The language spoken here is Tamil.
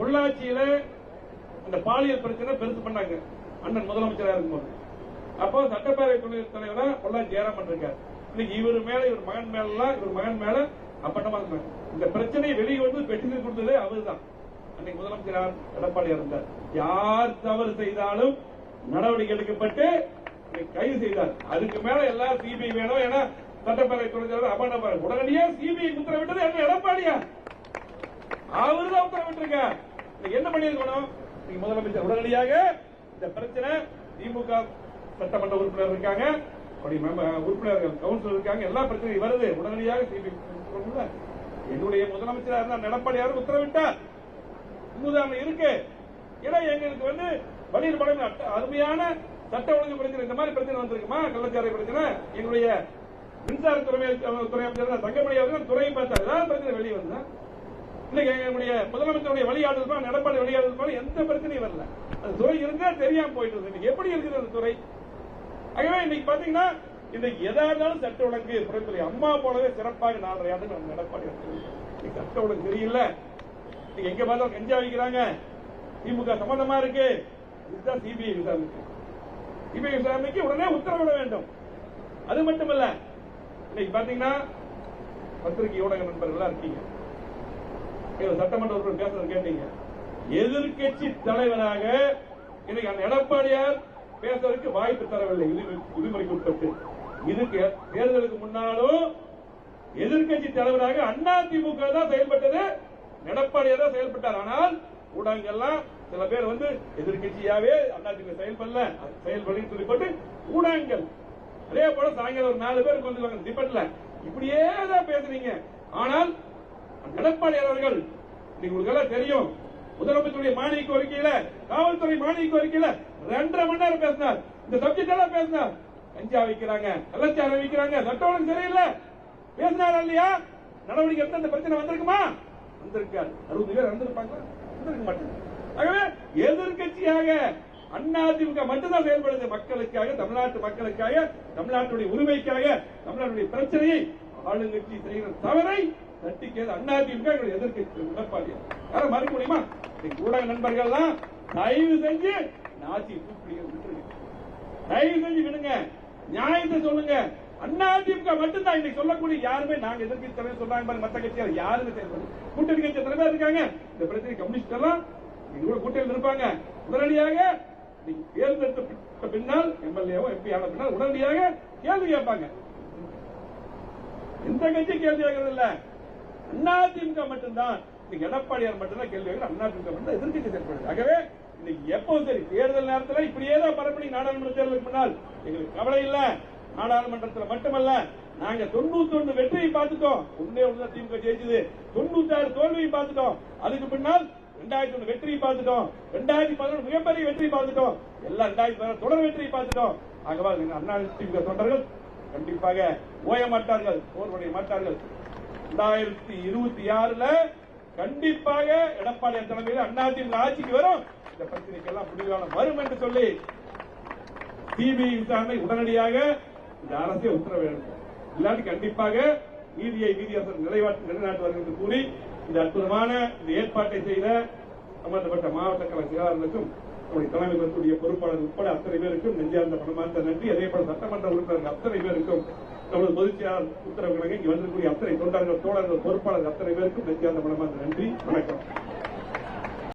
பொள்ளாச்சியில அந்த பாலியல் பிரச்சனை பெருசு பண்ணாங்க. அண்ணன் முதலமைச்சரா இருக்கும்போது. அப்போ சட்டப்பேரவை துணை தலைவரா பொள்ளாச்சி ஜெயராமன் இருக்கார் இன்னைக்கு இவர் மேல இவர் மகன் மேல இவர் மகன் மேல அப்பட்டமா இருந்தாங்க. இந்த பிரச்சனை வெளியே வந்து பெட்டிஷன் கொடுத்ததே அவர்தான். அன்னைக்கு முதலமைச்சர் எடப்பாடி இருந்தார். யார் தவறு செய்தாலும் நடவடிக்கை எடுக்கப்பட்டு கைது செய்தார். அதுக்கு மேல எல்லாம் சிபிஐ வேணும். ஏன்னா சட்டப்பேரவை துணைத் தலைவர் அமர்ண உடனடியே சிபிஐ உத்தரவிட்டது என்ன? எடப்பாடியா? அவர் தான் உத்தரவிட்டிருக்க என்ன பண்ணிருக்கணும் நீங்க முதலமைச்சர் உடனடியாக இந்த பிரச்சனை திமுக சட்டமன்ற உறுப்பினர் இருக்காங்க. அப்படி உறுப்பினர்கள் கவுன்சிலர் இருக்காங்க. எல்லா பிரச்சனையும் வருது. உடனடியாக என்னுடைய முதலமைச்சராக இருந்தால் எடப்பாடியார் உத்தரவிட்டார். உதாரணம் இருக்கு. ஏன்னா எங்களுக்கு வந்து வழியில் படம் அருமையான சட்ட ஒழுங்கு பிரச்சனை. இந்த மாதிரி பிரச்சனை வந்திருக்குமா? கள்ளச்சாரை பிரச்சனை. எங்களுடைய மின்சாரத்துறை துறை அமைச்சர் தங்கமணி அவர்கள் துறையை பார்த்தார். ஏதாவது பிரச்சனை வெளியே வந்தா இன்னைக்கு எங்களுடைய முதலமைச்சருடைய வழியாடல் தான் எடப்பாடி வழியாடல் போல எந்த பிரச்சனையும் வரல. அந்த துறை இருந்தா தெரியாம போயிட்டு இருக்கு. இன்னைக்கு எப்படி இருக்குது அந்த துறை? ஆகவே இன்னைக்கு பாத்தீங்கன்னா இந்த எதா இருந்தாலும் சட்ட ஒழுங்கு புறத்துறை அம்மா போலவே சிறப்பாக நாலரை ஆண்டு நம்ம எடப்பாடி இன்னைக்கு சட்ட ஒழுங்கு தெரியல இன்னைக்கு எங்க பார்த்தாலும் கஞ்சா வைக்கிறாங்க. திமுக சம்பந்தமா இருக்கு. இதுதான் சிபிஐ விசாரணைக்கு. சிபிஐ விசாரணைக்கு உடனே உத்தரவிட வேண்டும். அது மட்டுமல்ல இன்னைக்கு பாத்தீங்கன்னா பத்திரிகை ஊடக நண்பர்களா இருக்கீங்க. சட்டமன்ற உறுப்பினர் பேசுறது கேட்டீங்க. எதிர்கட்சி தலைவராக இன்னைக்கு எடப்பாடியார் பேசுறதுக்கு வாய்ப்பு தரவில்லை. விதி- விதிமுறைக்கு உட்பட்டு. இதுக்கு தேர்தலுக்கு முன்னாலும் எதிர்க்கட்சி தலைவராக அண்ணா திமுக தான் செயல்பட்டது. எடப்பாடியார் தான் செயல்பட்டார். ஆனால் ஊடகங்கள்லாம் சில பேர் வந்து எதிர்க்கட்சியாவே அண்ணா திமுக செயல்படல. செயல்படி சொல்லிப்பட்டு ஊடகங்கள். அதே போல சாயங்காலம் ஒரு நாலு பேர் வந்து டிபெண்ட்ல இப்படியே தான் பேசுறீங்க. ஆனால் எடப்பாடியார் அவர்கள் இன்னைக்கு உங்களுக்கு எல்லாம் தெரியும். முதலமைச்சருடைய மானிய கோரிக்கையில காவல்துறை மானிய கோரிக்கையில ரெண்டரை மணி நேரம் பேசினார். இந்த சப்ஜெக்ட் எல்லாம் பேசினார். கஞ்சா வைக்கிறாங்க கள்ளச்சாரம் வைக்கிறாங்க சட்டம் சரியில்லை. பேசினாரா இல்லையா? நடவடிக்கை எடுத்து அந்த பிரச்சனை வந்திருக்குமா? வந்திருக்காரு அறுபது பேர் வந்திருப்பாங்க வந்திருக்க மாட்டாங்க. ஆகவே எதிர்கட்சியாக அதிமுக மட்டும்தான் செயல்படுது. மக்களுக்காக தமிழ்நாட்டு மக்களுக்காக தமிழ்நாட்டுடைய உரிமைக்காக தமிழ்நாட்டுடைய பிரச்சனையை ஆளுங்கட்சி செய்கிற தவறை தட்டிக்கிறது அதிமுக எங்களுடைய எதிர்கட்சி எடப்பாடி. யாரும் மறுக்க முடியுமா? ஊடக நண்பர்கள்லாம் தயவு செஞ்சு நாசி ஆட்சியை தயவு செஞ்சு விடுங்க. நியாயத்தை சொல்லுங்க. அதிமுக மட்டும்தான் இன்னைக்கு சொல்லக்கூடிய யாருமே நாங்க எதிர்க்கட்சி தலைவர் சொல்றாங்க பாருங்க மத்த கட்சியார் யாருமே செயல்படுது கூட்டணி கட்சி தலைவர் இருக்காங்க? இந்த பிரச்சனை கம்யூனிஸ்ட் எல்லாம் இது கூட கூட்டணியில் இருப்பாங்க. உடனடியாக நீங்க தேர்ந்தெடுத்த பின்னால் எம்எல்ஏவோ எம்பி ஆன பின்னால் உடனடியாக கேள்வி கேட்பாங்க. எந்த கட்சி கேள்வி கேட்கறது இல்ல அதிமுக மட்டும்தான். இன்னைக்கு எடப்பாடியார் மட்டும்தான் கேள்வி அண்ணா அதிமுக மட்டும் எதிர்கட்சி செயல்படுது. ஆகவே இன்னைக்கு எப்பவும் சரி தேர்தல் நேரத்தில் இப்படியே தான் பரப்பணி நாடாளுமன்ற தேர்தலுக்கு முன்னால். எங்களுக்கு கவலை இல்ல. நாடாளுமன்றத்தில் மட்டுமல்ல நாங்க தொண்ணூத்தி ஒண்ணு வெற்றியை பார்த்துட்டோம். ஒன்னே ஒண்ணு திமுக ஜெயிச்சது. தொண்ணூத்தி ஆறு தோல்வியை பார்த்துட்டோம். அதுக்கு பின்னால் ரெண்டாயிரத்தி ஒண்ணு வெற்றியை பார்த்துட்டோம். ரெண்டாயிரத்தி பதினொன்று மிகப்பெரிய வெற்றியை பார்த்துட்டோம். எல்லாம் ரெண்டாயிரத்தி பதினொன்று தொடர் வெற்றியை பார்த்துட்டோம். ஆகவா அண்ணா திமுக தொண்டர்கள் கண்டிப்பாக ஓய மாட்டார்கள் போர்வடைய மாட்டார்கள். ரெண்டாயிரத்தி இருபத்தி ஆறுல கண்டிப்பாக எடப்பாடி தலைமையில் அதிமுக ஆட்சிக்கு வரும். இந்த பிரச்சனைக்கெல்லாம் முடிவான வரும் என்று சொல்லி சிபிஐ விசாரணை உடனடியாக இந்த அரசே உத்தர வேண்டும் இல்லாட்டி கண்டிப்பாக நீதியை நீதியரசர் நிலைநாட்டு நிலைநாட்டுவார்கள் என்று கூறி இந்த அற்புதமான இந்த ஏற்பாட்டை செய்த சம்பந்தப்பட்ட மாவட்ட கழக செயலாளர்களுக்கும் நம்முடைய தலைமைத்துடைய பொறுப்பாளர் உட்பட அத்தனை பேருக்கும் நெஞ்சார்ந்த பணமார்ந்த நன்றி. அதே போல சட்டமன்ற உறுப்பினர்கள் அத்தனை பேருக்கும் நமது பொதுச் செயலாளர் உத்தரவு கிழங்கு வந்திருக்கக்கூடிய அத்தனை தொண்டர்கள் தோழர்கள் பொறுப்பாளர்கள் அத்தனை பேருக்கும் நெஞ்சார்ந்த பணமார்ந்த நன்றி. வணக்கம்.